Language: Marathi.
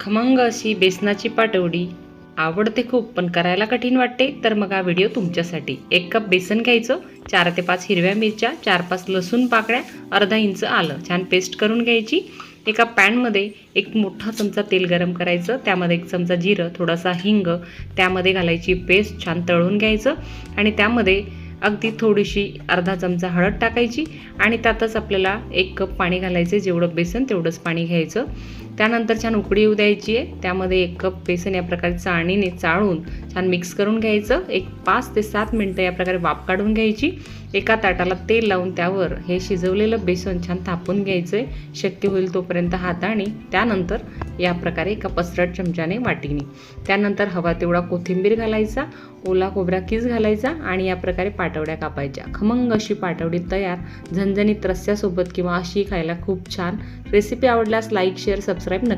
खमंग अशी बेसनाची पाटवडी आवडते खूप पण करायला कठीण वाटते. तर मग हा व्हिडिओ तुमच्यासाठी. एक कप बेसन घ्यायचं चार ते पाच हिरव्या मिरच्या चार पाच लसूण पाकळ्या अर्धा इंच आलं. छान पेस्ट करून घ्यायची. एका पॅनमध्ये एक मोठा चमचा तेल गरम करायचं. त्यामध्ये एक चमचा जिरं थोडासा हिंग त्यामध्ये घालायची पेस्ट छान तळून घ्यायचं. आणि त्यामध्ये अगदी थोडीशी अर्धा चमचा हळद टाकायची. आणि त्यातच आपल्याला एक कप पाणी घालायचं. जेवढं बेसन तेवढंच पाणी घ्यायचं. त्यानंतर छान उकडी येऊ द्यायची आहे. त्यामध्ये एक कप बेसन या प्रकारे चाळणीने चाळून छान मिक्स करून घ्यायचं. एक पाच ते सात मिनटं या प्रकारे वाफ काढून घ्यायची. एका ताटाला तेल लावून त्यावर हे शिजवलेलं बेसन छान थापून घ्यायचं आहे शक्य होईल तोपर्यंत हाताने. त्यानंतर या प्रकारे एका पसरट चमच्याने वाटीने. त्यानंतर हवा तेवढा कोथिंबीर घालायचा ओला खोबरा किस घालायचा आणि या प्रकारे पाटवड्या कापायच्या. खमंग अशी पाटवडी तयार झणझणीत रस्स्यासोबत किंवा अशी खायला खूप छान. रेसिपी आवडल्यास लाईक शेअर सबस्क्राईब рибник